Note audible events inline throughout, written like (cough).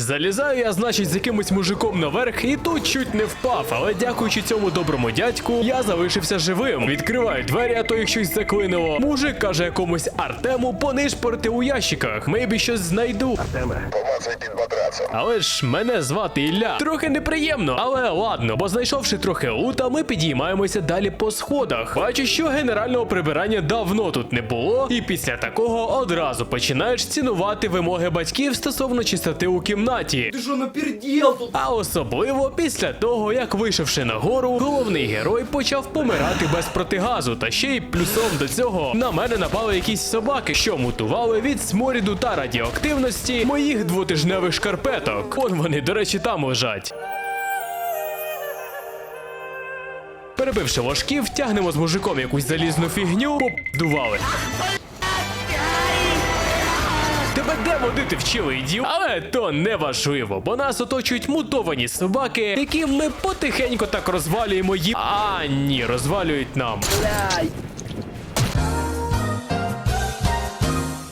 Залізаю я, значить, з якимось мужиком наверх, і тут чуть не впав. Але дякуючи цьому доброму дядьку, я залишився живим. Відкриваю двері, а то їх щось заклинило. Мужик каже якомусь Артему понишпорити у ящиках. Мейбі щось знайду. Артеме, Помацай під матрацом. Але ж мене звати Ілля. Трохи неприємно, але ладно, бо знайшовши трохи лута, ми підіймаємося далі по сходах. Бачу, що генерального прибирання давно тут не було, і після такого одразу починаєш цінувати вимоги батьків стосовно чистоти у кімнаті. Ты что, напердел тут? А особливо після того, як вийшовши нагору, головний герой почав помирати без протигазу. Та ще й плюсом до цього на мене напали якісь собаки, що мутували від сморіду та радіоактивності моїх двотижневих шкарпеток. Вон вони, до речі, там лежать. Перебивши ложків, тягнемо з мужиком якусь залізну фігню, попдували. Тебе водити вчили, ідіот? Але то не важливо, бо нас оточують мутовані собаки, які ми потихеньку так розвалюємо їм. А ні, розвалюють нам.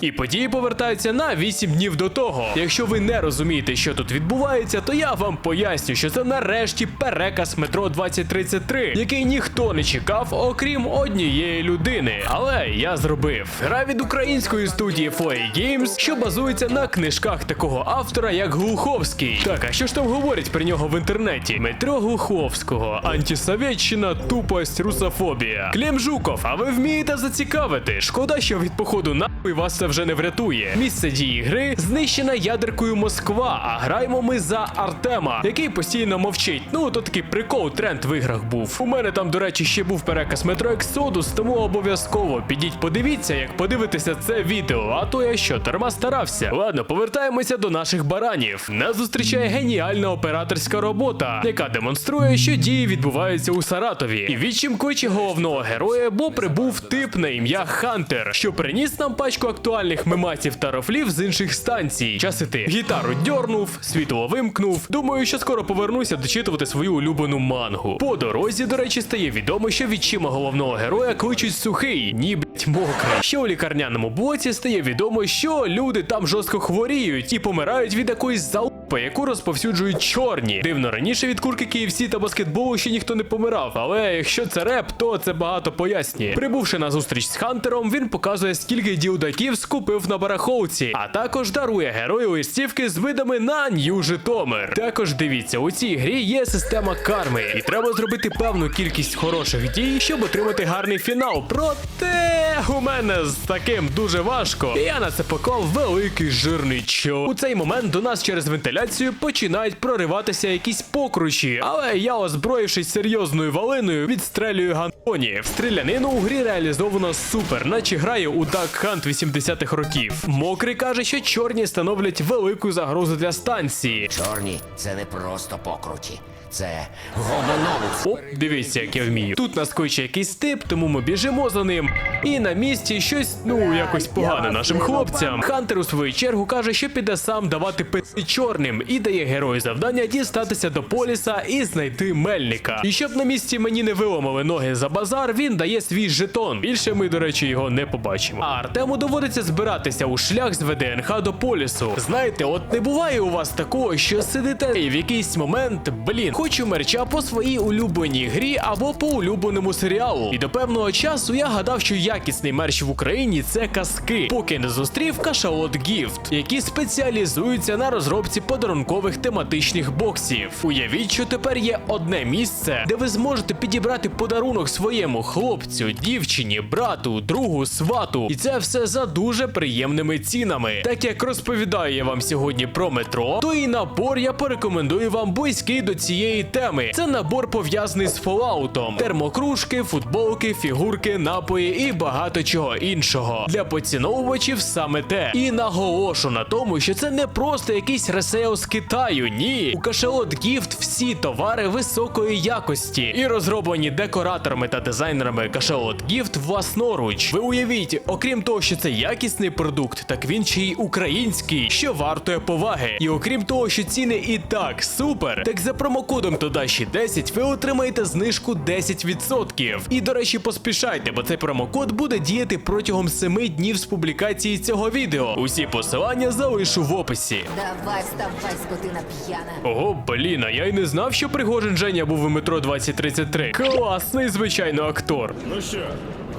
І події повертаються на 8 днів до того. Якщо ви не розумієте, що тут відбувається, то я вам поясню, що це нарешті переказ метро 2033, який ніхто не чекав, окрім однієї людини. Але я зробив гра від української студії Flay Games, що базується на книжках такого автора, як Глуховський. Так, а що ж там говорять про нього в інтернеті? Метро Глуховського, антисовєтщина, тупость, русофобія. Клім Жуков, а ви вмієте зацікавити? Шкода, що від походу нахуй вас це вже не врятує. Місце дії гри знищена ядеркою Москва, а граємо ми за Артема, який постійно мовчить. Ну, то такий прикол, тренд в іграх був. У мене там, до речі, ще був переказ метро Ексодус, тому обов'язково підіть, подивіться, як подивитися це відео. А то я що, дарма старався. Ладно, повертаємося до наших баранів. Нас зустрічає геніальна операторська робота, яка демонструє, що дії відбуваються у Саратові. І відчим кличе головного героя, бо прибув тип на ім'я Хантер, що приніс нам пачку актуальних мемасів та рофлів з інших станцій. Час іти. Гітару дьорнув, світло вимкнув. Думаю, що скоро повернуся дочитувати свою улюблену мангу. По дорозі, до речі, стає відомо, що відчима головного героя кличуть сухий, ні блять мокрий. Ще у лікарняному блоці стає відомо, що люди там жорстко хворіють і помирають від якоїсь залупи, яку розповсюджують чорні. Дивно, раніше від курки KFC та баскетболу ще ніхто не помирав, але якщо це реп, то це багато пояснює. Прибувши на зустріч з Хантером, він показує, скільки ділдаків скупив на барахолці, а також дарує герою листівки з видами на Нью Житомир. Також дивіться, у цій грі є система карми, і треба зробити певну кількість хороших дій, щоб отримати гарний фінал. Проте у мене з таким дуже важко. Я на це поклав великий жирний чо. У цей момент до нас через вентиляцію починають прориватися якісь покручі, але я, озброївшись серйозною валиною, відстрелюю гандоні. Стрілянину у грі реалізовано супер, наче грає у Duck Hunt 80-х років. Мокрий каже, що чорні становлять велику загрозу для станції. Чорні це не просто покручі, це гомоновуси. Оп, дивіться, як я вмію. Тут нас кличе якийсь тип, тому ми біжимо за ним. І на місці щось, ну, якось погане нашим хлопцям. Хантер у свою чергу каже, що піде сам давати пити чорним і дає герою завдання дістатися до поліса і знайти мельника. І щоб на місці мені не виламали ноги за базар, він дає свій жетон. Більше ми, до речі, його не побачимо. А Артему доводиться збиратися у шлях з ВДНХ до полісу. Знаєте, от не буває у вас такого, що сидите і в якийсь момент, блін, хочу мерча по своїй улюбленій грі або по улюбленому серіалу. І до певного часу я гадав, що якісний мерч в Україні це казки, поки не зустрів кашалот Гіфт, які спеціалізуються на розробці подарункових тематичних боксів. Уявіть, що тепер є одне місце, де ви зможете підібрати подарунок своєму хлопцю, дівчині, брату, другу, свату. І це все за дуже приємними цінами. Так як розповідаю я вам сьогодні про метро, то і набор я порекомендую вам близький до цієї теми. Це набор пов'язаний з Fallout. термокружки, футболки, фігурки, напої і багато чого іншого. Для поціновувачів саме те. І наголошу на тому, що це не просто якийсь ресейл з Китаю. Ні, у Кашалот Гіфт всі товари високої якості і розроблені декораторами та дизайнерами Кашалот Гіфт власноруч. Ви уявіть, окрім того, що це якісний продукт, так він ще й український, що вартує поваги. І окрім того, що ціни і так супер, так за промокод кодом Тодаші 10 ви отримаєте знижку 10%. І до речі, поспішайте, бо цей промокод буде діяти протягом 7 днів з публікації цього відео. Усі посилання залишу в описі. Давай, вставай, скотина п'яна. Ого, блін, а я й не знав, що Пригожин Женя був у метро 2033. Класний, звичайно, актор. Ну що,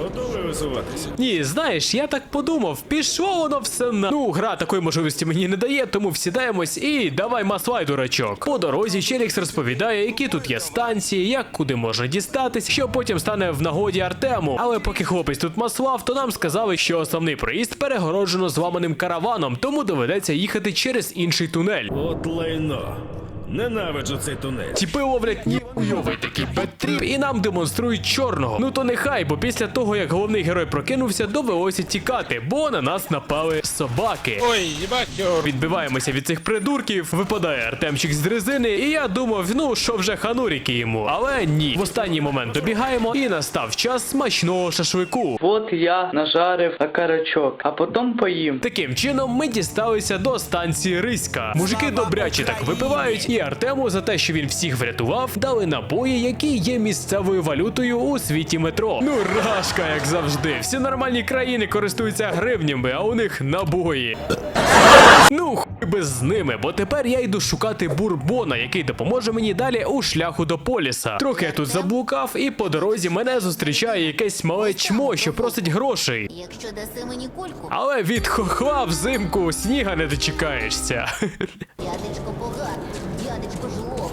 готовий висуватися? Ні, знаєш, я так подумав, пішло воно все на. Ну, гра такої можливості мені не дає, тому всідаємось і давай маслай, дурачок. По дорозі Челікс розповідає, які тут є станції, як куди можна дістатись, що потім стане в нагоді Артему. Але поки хлопець тут маслав, то нам сказали, що основний проїзд перегороджено зламаним караваном, тому доведеться їхати через інший тунель. От лайно. Ненавиджу цей тунель. Тіпи ловлять ніхуйовий такий беттріп і нам демонструють чорного. Ну то нехай, бо після того як головний герой прокинувся, довелося тікати, бо на нас напали собаки. Ой, їбать його. Відбиваємося від цих придурків, випадає Артемчик з дрезини, і я думав, ну що вже хануріки йому. Але ні. В останній момент добігаємо, і настав час смачного шашлику. От я нажарив окарачок, а потім поїм. Таким чином ми дісталися до станції Риська. Мужики добряче так випивають, і Артему за те, що він всіх врятував, дали набої, які є місцевою валютою у світі метро. Ну, рашка, як завжди. Всі нормальні країни користуються гривнями, а у них набої. Ну, хуй би з ними, бо тепер я йду шукати бурбона, який допоможе мені далі у шляху до поліса. Трохи я тут заблукав, і по дорозі мене зустрічає якесь мале чмо, що просить грошей. Якщо даси мені кульку, Але від хохла взимку сніга не дочекаєшся. дядечко жлоб.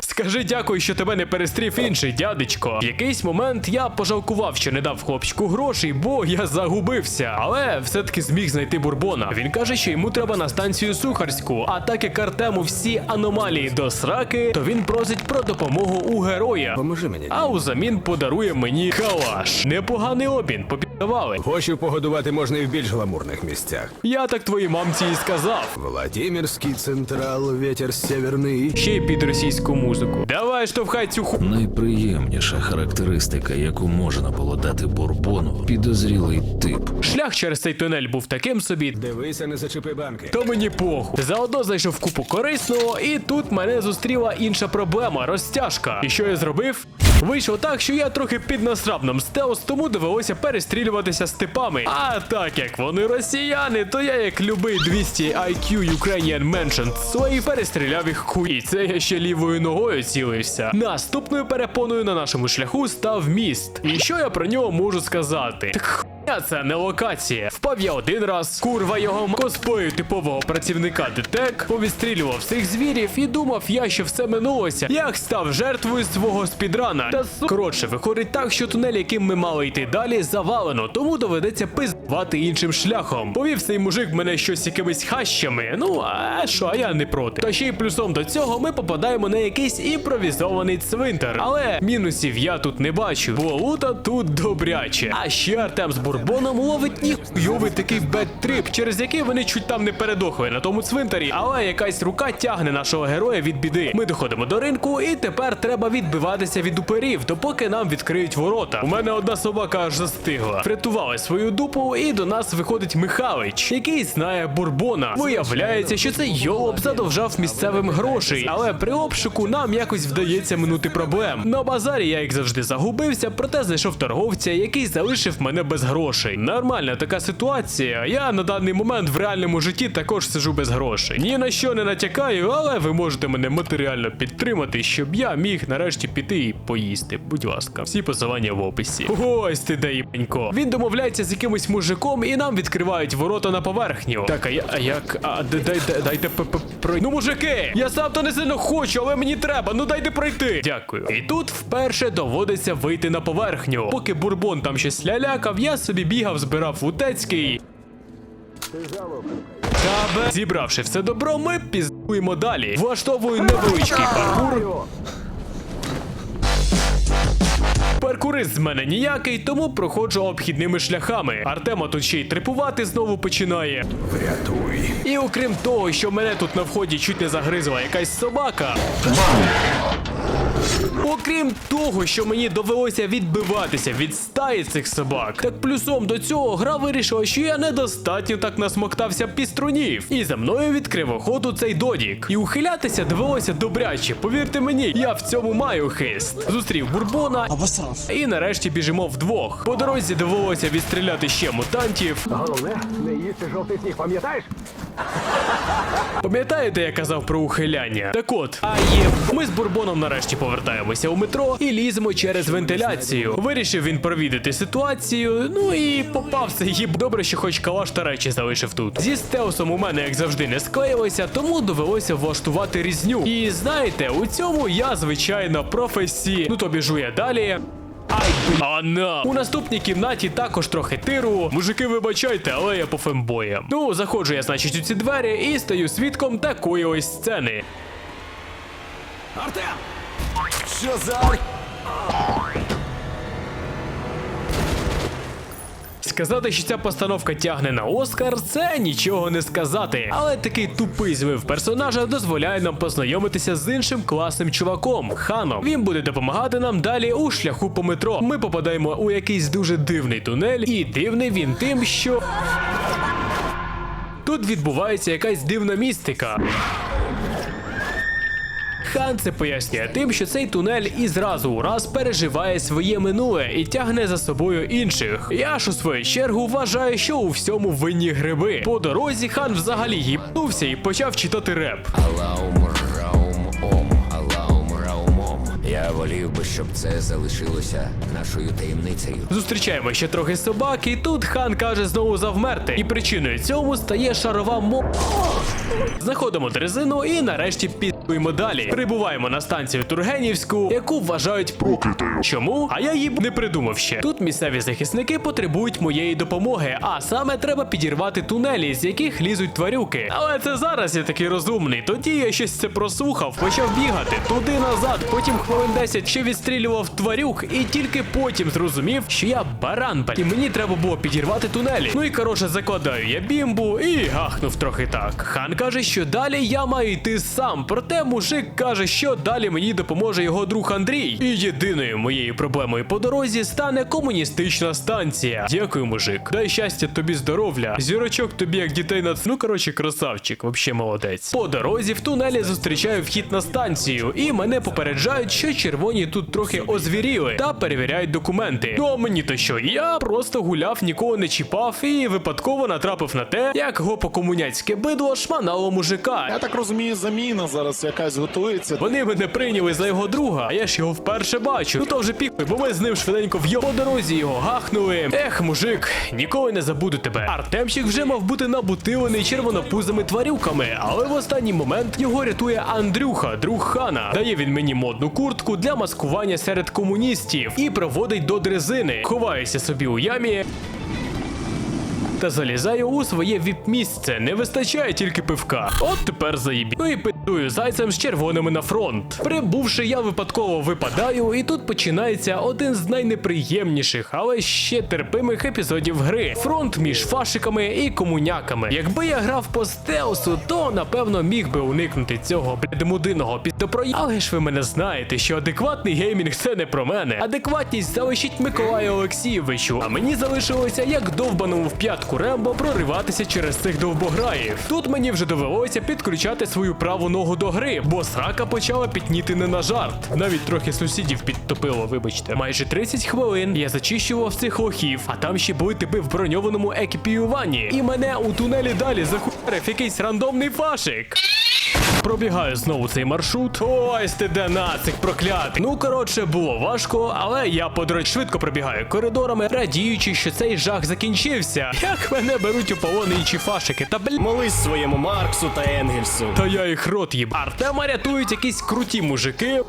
Скажи дякую, що тебе не перестрів інший дядечко. В якийсь момент я пожалкував, що не дав хлопчику грошей, бо я загубився. Але все-таки зміг знайти бурбона. Він каже, що йому треба на станцію Сухарську. А так як Артему всі аномалії до сраки, то він просить про допомогу у героя. Поможи мені. А узамін подарує мені калаш. Непоганий обмін, попідавали. Хочу погодувати можна і в більш гламурних місцях. Я так твоїй мамці і сказав. Владимирський централ, ветер северний. Ще й під російську музику. Давай штовхай цю ху. Найприємніша характеристика, яку можна було дати бурбону, підозрілий тип. Шлях через цей тунель був таким собі. Дивися, не зачепи банки. То мені похуй. Заодно зайшов купу корисного, і тут мене зустріла інша проблема розтяжка. І що я зробив? Вийшло так, що я трохи під настрабном стелс, тому довелося перестрілюватися з типами. А так як вони росіяни, то я як любий 200 IQ Ukrainian Mentioned Slave перестріляв їх хуй. І це я ще лівою ногою цілився. Наступною перепоною на нашому шляху став міст. І що я про нього можу сказати? Так хуйня це не локація. Впав я один раз, курва його коспою типового працівника ДТЕК, повістрілював всіх звірів і думав я, що все минулося. Як став жертвою свого спідрана. Та. Коротше, виходить так, що тунель, яким ми мали йти далі, завалено, тому доведеться пиздувати іншим шляхом. Повів цей мужик мене щось якимись хащами. Ну а що, а я не проти. Та ще й плюсом до цього ми попадаємо на якийсь імпровізований цвинтар. Але мінусів я тут не бачу, бо лута тут добряче. А ще Артем з бурбоном ловить ніхуйовий такий бет-трип, через який вони чуть там не передохли на тому цвинтарі. Але якась рука тягне нашого героя від біди. Ми доходимо до ринку, і тепер треба відбиватися від уперів, допоки нам відкриють ворота. У мене одна собака аж застигла. Врятували свою дупу, і до нас виходить Михалич, який знає бурбона. Виявляється, що цей йолоп задовжав місцевим грошей, але при обшуку нам якось вдається минути проблем. На базарі я як завжди загубився, проте знайшов торговця, який залишив мене без грошей. Нормальна така ситуація. Я на даний момент в реальному житті також сижу без грошей. Ні на що не натякаю, але ви можете мене матеріально підтримати, щоб я міг нарешті піти і поїсти. Будь ласка, всі посилання в описі. Ось ти де їбанько. Він домовляється з якимось мужиком, і нам відкривають ворота на поверхню. Так, а я а як? А дай, дай, дай, дайте п- п- пройти. Ну, мужики! Я сам то не сильно хочу, але мені треба. Ну дайте пройти. Дякую. І тут вперше доводиться вийти на поверхню. Поки бурбон там щось лялякав, я собі бігав, збирав утецький. Та бе... Зібравши все добро, ми піздуємо далі. Влаштовую невеличкий паркур. Паркурист з мене ніякий, тому проходжу обхідними шляхами. Артема тут ще й трипувати знову починає. Врятуй. І окрім того, що мене тут на вході чуть не загризла якась собака. Окрім того, що мені довелося відбиватися від стаї цих собак, так плюсом до цього гра вирішила, що я недостатньо так насмоктався піструнів. І за мною відкрив охоту цей додік. І ухилятися довелося добряче. Повірте мені, я в цьому маю хист. Зустрів бурбона і нарешті біжимо вдвох. По дорозі довелося відстріляти ще мутантів. Головне, не їсти жовтий сніг, пам'ятаєш? Пам'ятаєте, я казав про ухиляння? Так от, а є. Ми з Бурбоном нарешті повертаємося у метро і ліземо через вентиляцію. Вирішив він провідати ситуацію. Ну і попався їб. Добре, що хоч калаш та речі залишив тут. Зі стелсом у мене, як завжди, не склеїлося, тому довелося влаштувати різню. І знаєте, у цьому я звичайно професій. Ну то біжу далі. А на у наступній кімнаті також трохи тиру. Мужики, вибачайте, але я по фембоям. Ну, заходжу я, значить, у ці двері і стаю свідком такої ось сцени. Артем! Що за... Сказати, що ця постановка тягне на Оскар, це нічого не сказати. Але такий тупий змив персонажа дозволяє нам познайомитися з іншим класним чуваком Ханом. Він буде допомагати нам далі у шляху по метро. Ми попадаємо у якийсь дуже дивний тунель, і дивний він тим, що. Тут відбувається якась дивна містика. Хан це пояснює тим, що цей тунель і зразу у раз переживає своє минуле і тягне за собою інших. Я ж у свою чергу вважаю, що у всьому винні гриби. По дорозі хан взагалі гіпнувся і почав читати реп. Алаум раум ом, алаум раум ом. Я волів би, щоб це залишилося нашою таємницею. Зустрічаємо ще трохи собак, і тут хан каже знову завмерти. І причиною цьому стає шарова мо. Знаходимо дрезину і нарешті підпуємо далі. Прибуваємо на станцію Тургенівську, яку вважають проклятою. Чому? А я її б не придумав ще. Тут місцеві захисники потребують моєї допомоги, а саме треба підірвати тунелі, з яких лізуть тварюки. Але це зараз я такий розумний. Тоді я щось це прослухав, почав бігати туди назад, потім хвилин 10 ще відстрілював тварюк, і тільки потім зрозумів, що я баран, і мені треба було підірвати тунелі. Ну і коротше закладаю я бімбу і гахнув трохи так. Хан каже, що далі я маю йти сам. Проте мужик каже, що далі мені допоможе його друг Андрій. І єдиною моєю проблемою по дорозі стане комуністична станція. Дякую, мужик. Дай щастя тобі здоров'я. Зірочок тобі як дітей на Ну коротше, красавчик, вообще молодець. По дорозі в тунелі зустрічаю вхід на станцію, і мене попереджають, що червоні тут трохи озвіріли та перевіряють документи. Ну а мені то що? Я просто гуляв, нікого не чіпав і випадково натрапив на те, як гопокомуняцьке бидло шманало мужика. Я так розумію, заміна зараз якась готується. Вони мене прийняли за його друга, а я ж його вперше бачу. Ну то вже пікли, бо ми з ним швиденько в його дорозі його гахнули. Ех, мужик, ніколи не забуду тебе. Артемчик вже мав бути набутилений червонопузими тварюками, але в останній момент його рятує Андрюха, друг хана. Дає він мені модну куртку для маскування серед комуністів і проводить до дрезини. Ховаюся собі у ямі. Та залізаю у своє віп-місце. Не вистачає тільки пивка. От тепер заїбі. Ну і пидую зайцем з червоними на фронт. Прибувши, я випадково випадаю, і тут починається один з найнеприємніших, але ще терпимих епізодів гри. Фронт між фашиками і комуняками. Якби я грав по стелсу, то напевно міг би уникнути цього блядемудиного піддопрою. Але ж ви мене знаєте, що адекватний геймінг це не про мене. Адекватність залишіть Миколаю Олексійовичу, а мені залишилося як довбаному в п'ятку Рембо прориватися через цих довбограїв. Тут мені вже довелося підключати свою праву ногу до гри, бо срака почала пітніти не на жарт. Навіть трохи сусідів підтопило, вибачте. Майже 30 хвилин я зачищував цих лохів, а там ще були типи в броньованому екіпіюванні. І мене у тунелі далі захуярив якийсь рандомний фашик. Пробігаю знову цей маршрут. Ось ти де нацик проклятий. Ну коротше, було важко, але я подорож швидко пробігаю коридорами, радіючи, що цей жах закінчився. Як мене беруть у полони інші фашики, та блін. Молись своєму Марксу та Енгельсу. Та я їх рот їб. Артема рятують якісь круті мужики.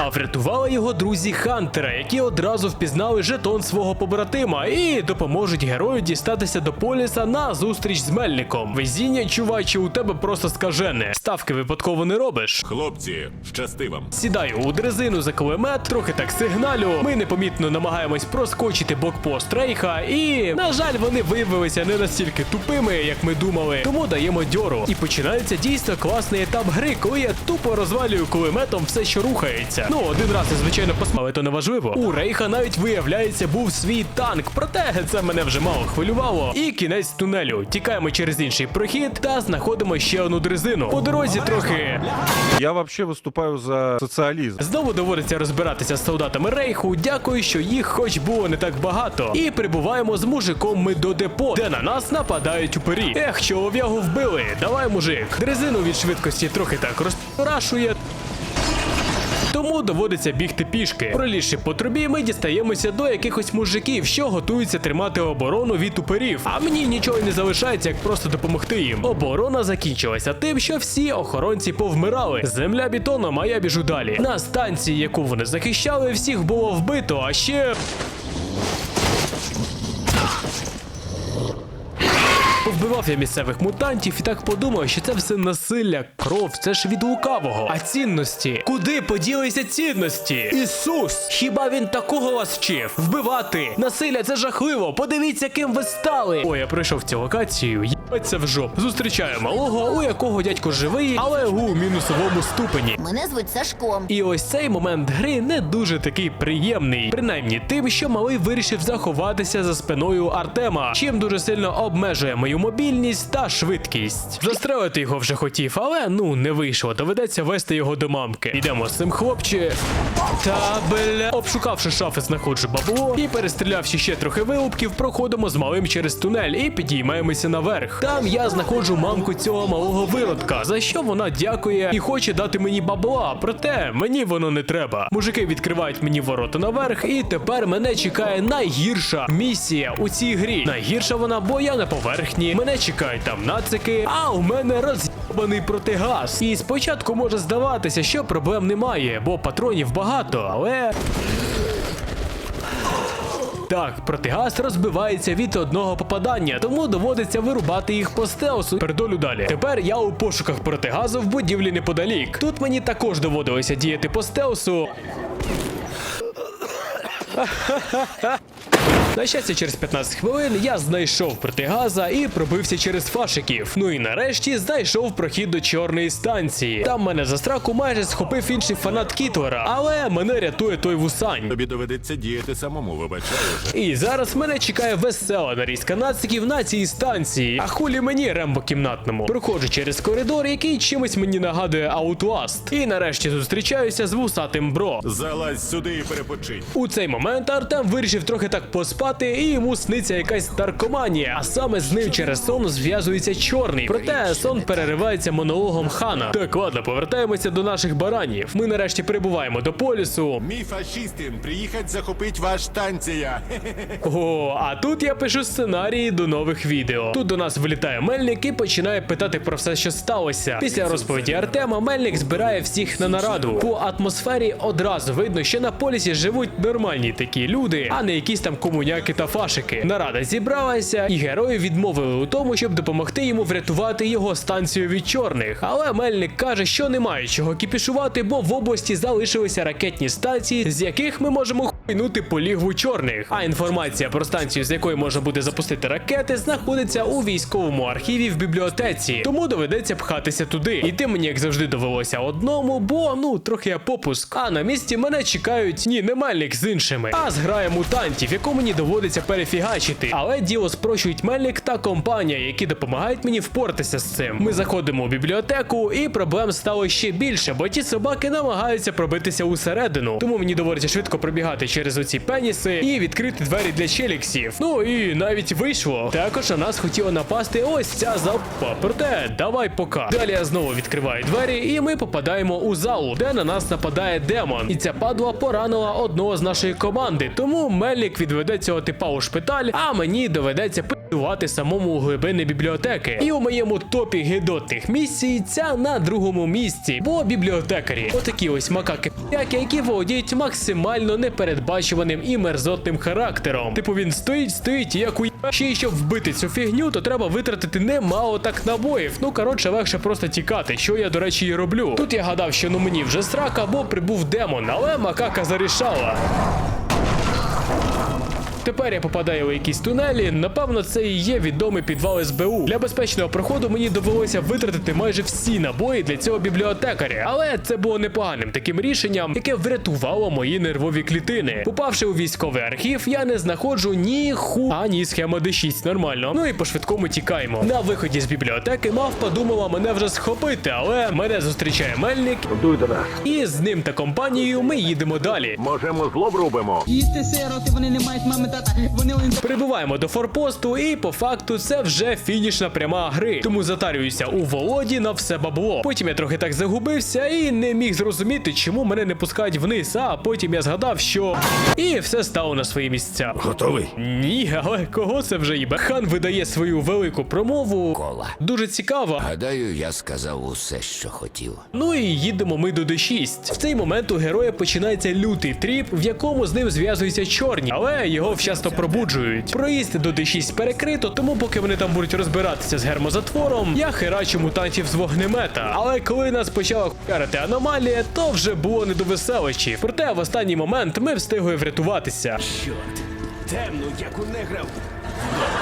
А врятували його друзі Хантера, які одразу впізнали жетон свого побратима і допоможуть герою дістатися до поліса на зустріч з Мельником. Везіння, чувачі, у тебе просто скажене. Ставки випадково не робиш. Хлопці, щасти вам. Сідаю у дрезину за кулемет, трохи так сигналю. Ми непомітно намагаємось проскочити блокпост Рейха, і на жаль, вони виявилися не настільки тупими, як ми думали. Тому даємо дьору. І починається дійсно класний етап гри, коли я тупо розвалюю кулеметом все, що рухається. Ну, один раз я звичайно посмав, то не важливо. У Рейха навіть виявляється був свій танк, проте це мене вже мало хвилювало. І кінець тунелю. Тікаємо через інший прохід та знаходимо ще одну дрезину. По дорозі трохи Я вообще выступаю за социализм. Знову доводиться розбиратися з солдатами рейху. Дякую, що їх хоч було не так багато. І прибуваємо з мужиком ми до депо, де на нас нападають упері. Ех, чолов'ягу вбили. Давай, мужик. Дрезину від швидкості трохи так розрашує. Тому доводиться бігти пішки. Пролізши по трубі, ми дістаємося до якихось мужиків, що готуються тримати оборону від уперів. А мені нічого не залишається, як просто допомогти їм. Оборона закінчилася тим, що всі охоронці повмирали. Земля бетоном, а я біжу далі. На станції, яку вони захищали, всіх було вбито, а ще. Повбивав я місцевих мутантів і так подумав, що це все насилля, кров, це ж від лукавого. А цінності? Куди поділися цінності? Ісус! Хіба він такого вас вчив? Вбивати! Насилля це жахливо! Подивіться, ким ви стали! Ой, я пройшов цю локацію, їбаться в жоп. Зустрічаю малого, у якого дядько живий, але у мінусовому ступені. Мене звуть Сашком. І ось цей момент гри не дуже такий приємний, принаймні тим, що малий вирішив заховатися за спиною Артема, чим дуже сильно обмежує мою мобільність та швидкість. Застрелити його вже хотів, але ну не вийшло. Доведеться вести його до мамки. Йдемо з цим хлопче. Та бля. Обшукавши шафи, знаходжу бабло і перестрілявши ще трохи вилупків, проходимо з малим через тунель і підіймаємося наверх. Там я знаходжу мамку цього малого виродка, за що вона дякує і хоче дати мені бабла. Проте мені воно не треба. Мужики відкривають мені ворота наверх, і тепер мене чекає найгірша місія у цій грі. Найгірша вона, бо я на поверхні. Мене чекають там нацики, а у мене роз'єбаний протигаз. І спочатку може здаватися, що проблем немає, бо патронів багато, але. Так, протигаз розбивається від одного попадання, тому доводиться вирубати їх по стелсу. Передолю далі. Тепер я у пошуках протигазу в будівлі неподалік. Тут мені також доводилося діяти по стелсу. (laughs) На щастя, через 15 хвилин я знайшов протигаза і пробився через фашиків. Ну і нарешті знайшов прохід до чорної станції. Там мене за страху майже схопив інший фанат Кітлера, але мене рятує той вусань. Тобі доведеться діяти самому, вибачаю. І зараз мене чекає весела нарізка нациків на цій станції. А хулі мені рембо кімнатному. Проходжу через коридор, який чимось мені нагадує Outlast. І нарешті зустрічаюся з вусатим бро. Залазь сюди і перепочинь. У цей момент Артем вирішив трохи так поспати, і йому сниться якась наркоманія. А саме з ним через сон зв'язується чорний. Проте сон переривається монологом хана. Так, ладно, повертаємося до наших баранів. Ми нарешті прибуваємо до полісу. Мій фашистин, приїхать захопить ваш станція. (laughs) О, а тут я пишу сценарії до нових відео. Тут до нас вилітає Мельник і починає питати про все, що сталося. Після розповіді Артема Мельник збирає всіх на нараду. По атмосфері одразу видно, що на полісі живуть нормальні такі люди, а не якісь там комуняки та фашики. Нарада зібралася, і герої відмовили у тому, щоб допомогти йому врятувати його станцію від чорних. Але Мельник каже, що немає чого кіпішувати, бо в області залишилися ракетні станції, з яких ми можемо хуйнути по лігву чорних. А інформація про станцію, з якої можна буде запустити ракети, знаходиться у військовому архіві в бібліотеці. Тому доведеться пхатися туди. Іти мені, як завжди, довелося одному, бо ну трохи я попуск. А на місці мене чекають ні, не Мельник з іншими, а зграя мутантів, яку мені доводиться перефігачити. Але діло спрощують Мельник та компанія, які допомагають мені впоратися з цим. Ми заходимо у бібліотеку, і проблем стало ще більше, бо ті собаки намагаються пробитися усередину. Тому мені доводиться швидко пробігати через оці пеніси і відкрити двері для челіксів. Ну і навіть вийшло. Також на нас хотіла напасти ось ця залпа. Проте давай пока. Далі я знову відкриваю двері, і ми попадаємо у залу, де на нас нападає демон. І ця падла поранила одного з нашої команди. Тому Мельник відведе цього типа у шпиталь, а мені доведеться пи самому у глибини бібліотеки. І у моєму топі гидотних місій ця на другому місці, бо бібліотекарі. Отакі ось макаки, які володіють максимально непередбачуваним і мерзотним характером. Типу він стоїть, стоїть, і як у ще й щоб вбити цю фігню, то треба витратити немало так набоїв. Ну коротше, легше просто тікати, що я, до речі, і роблю. Тут я гадав, що ну мені вже срака, бо прибув демон, але макака зарішала. Тепер я попадаю у якісь тунелі. Напевно, це і є відомий підвал СБУ. Для безпечного проходу мені довелося витратити майже всі набої для цього бібліотекаря. Але це було непоганим таким рішенням, яке врятувало мої нервові клітини. Попавши у військовий архів, я не знаходжу ні ху, а ні схема D6, нормально. Ну і по швидкому тікаємо. На виході з бібліотеки мавпа думала мене вже схопити, але мене зустрічає мельник, Дуй до нас. і з ним та компанією ми їдемо далі. Можемо зло врубимо. Їсти сироти, вони не мають мами один Прибуваємо до форпосту, і по факту це вже фінішна пряма гри. Тому затарююся у Володі на все бабло. Потім я трохи так загубився і не міг зрозуміти, чому мене не пускають вниз. А потім я згадав, що і все стало на свої місця. Готовий? Ні, але кого це вже їбе? Хан видає свою велику промову. Кола. Дуже цікаво. Гадаю, я сказав усе, що хотів. Ну і їдемо ми до D6. В цей момент у героя починається лютий тріп, в якому з ним зв'язуються чорні, але його вчасно пробуджують. Проїзд до Д6 перекрито, тому поки вони там будуть розбиратися з гермозатвором, я херачу мутантів з вогнемета. Але коли нас почала хуярити аномалія, то вже було не до веселощів. Проте в останній момент ми встигли врятуватися. Темну, як у неграв.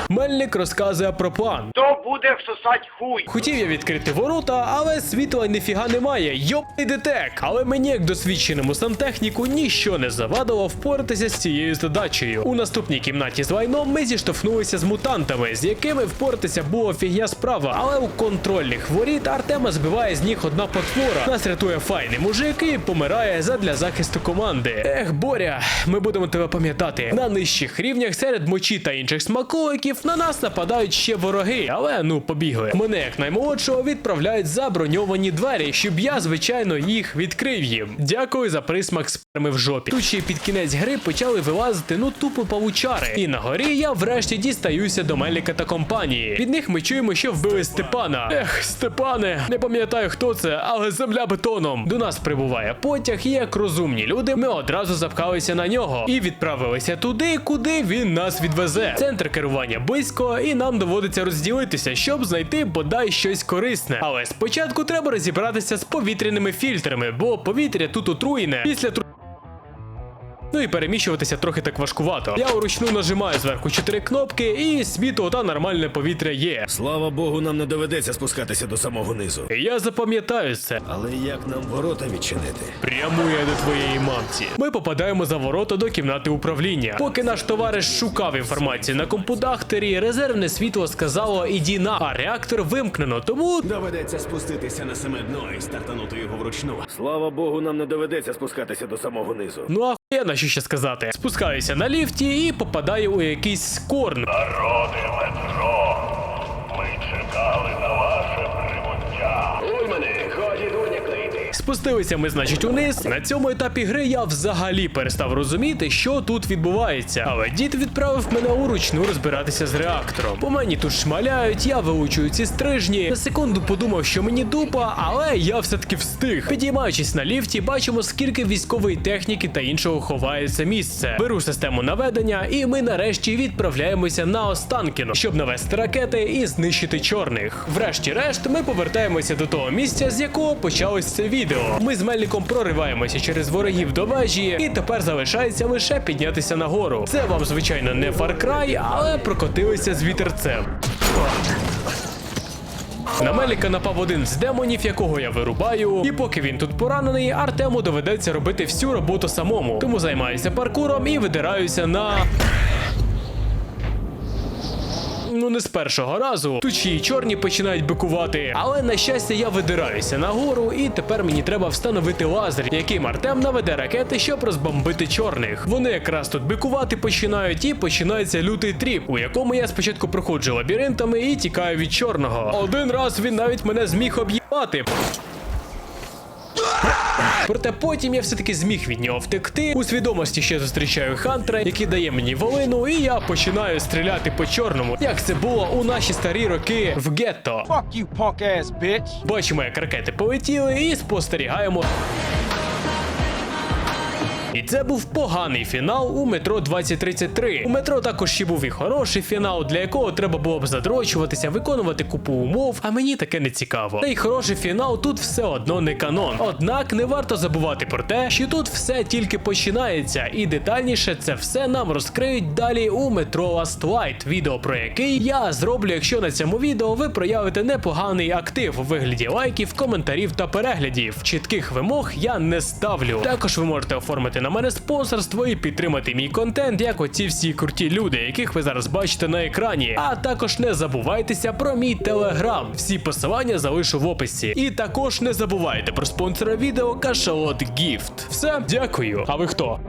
Мельник розказує про план. То буде всосать хуй. Хотів я відкрити ворота, але світла ніфіга немає. Йопний детек. Але мені, як досвідченому сантехніку, ніщо не завадило впоратися з цією задачею. У наступній кімнаті з лайном ми зіштовхнулися з мутантами, з якими впоратися було фігня справа. Але у контрольних воріт Артема збиває з ніг одна потвора. Нас рятує файний мужик і помирає задля захисту команди. Ех, Боря, ми будемо тебе пам'ятати. На нижчих рівнях серед мочі та інших смаколиків на нас нападають ще вороги, але ну побігли. Мене як наймолодшого відправляють за броньовані двері, щоб я, звичайно, їх відкрив їм. Дякую за присмак сперми в жопі. Тут ще під кінець гри почали вилазити ну тупо павучари. І на горі я врешті дістаюся до Меліка та компанії. Від них ми чуємо, що вбили Степана. Ех, Степане, не пам'ятаю хто це, але земля бетоном. До нас прибуває потяг, і як розумні люди, ми одразу запхалися на нього і відправилися туди, куди він нас відвезе. Центр керування близько, і нам доводиться розділитися, щоб знайти бодай щось корисне. Але спочатку треба розібратися з повітряними фільтрами, бо повітря тут отруєне. Після тру... Ну і переміщуватися трохи так важкувато. Я уручну нажимаю зверху чотири кнопки, і світло та нормальне повітря є. Слава Богу, нам не доведеться спускатися до самого низу. Я запам'ятаю це. Але як нам ворота відчинити? Прямує до твоєї мамці. Ми попадаємо за ворота до кімнати управління. Поки наш товариш шукав інформацію на компудахтері, резервне світло сказало іді на, а реактор вимкнено. Тому Доведеться спуститися на саме дно і стартанути його вручну. Слава Богу, нам не доведеться спускатися до самого низу. ну ахуєнно, що ще сказати. Спускаюся на ліфті і попадаю у якийсь корн. Народи метро. Спустилися ми, значить, униз. На цьому етапі гри я взагалі перестав розуміти, що тут відбувається. Але дід відправив мене уручну розбиратися з реактором. По мені тут шмаляють, я вилучую ці стрижні. На секунду подумав, що мені дупа, але я все-таки встиг. Підіймаючись на ліфті, бачимо, скільки військової техніки та іншого ховається місце. Беру систему наведення, і ми нарешті відправляємося на Останкіно, щоб навести ракети і знищити чорних. Врешті-решт, ми повертаємося до того місця, з якого почалось це відео. Ми з Мельником прориваємося через ворогів до вежі, і тепер залишається лише піднятися нагору. Це вам, звичайно, не Far Cry, але прокотилися з вітерцем. На Меліка напав один з демонів, якого я вирубаю. І поки він тут поранений, Артему доведеться робити всю роботу самому. Тому займаюся паркуром і видираюся на. Ну не з першого разу. Тут ще й чорні починають бикувати. Але на щастя, я видираюся нагору, і тепер мені треба встановити лазер, яким Артем наведе ракети, щоб розбомбити чорних. Вони якраз тут бикувати починають, і починається лютий тріп, у якому я спочатку проходжу лабіринтами і тікаю від чорного. Один раз він навіть мене зміг об'їбати. Проте потім я все-таки зміг від нього втекти. У свідомості ще зустрічаю Хантера, який дає мені волину, і я починаю стріляти по чорному, як це було у наші старі роки в гетто. Fuck you, punk ass bitch. Бачимо, як ракети полетіли, і спостерігаємо. І це був поганий фінал у метро 2033. У метро також ще був і хороший фінал, для якого треба було б задрочуватися, виконувати купу умов, а мені таке не цікаво. Та й хороший фінал тут все одно не канон. Однак не варто забувати про те, що тут все тільки починається, і детальніше це все нам розкриють далі у метро Last Light, відео про який я зроблю, якщо на цьому відео ви проявите непоганий актив у вигляді лайків, коментарів та переглядів. Чітких вимог я не ставлю. Також ви можете оформити на мене спонсорство і підтримати мій контент, як оці всі круті люди, яких ви зараз бачите на екрані. А також не забувайтеся про мій телеграм. Всі посилання залишу в описі. І також не забувайте про спонсора відео Кашалот Гіфт. Все, дякую. А ви хто?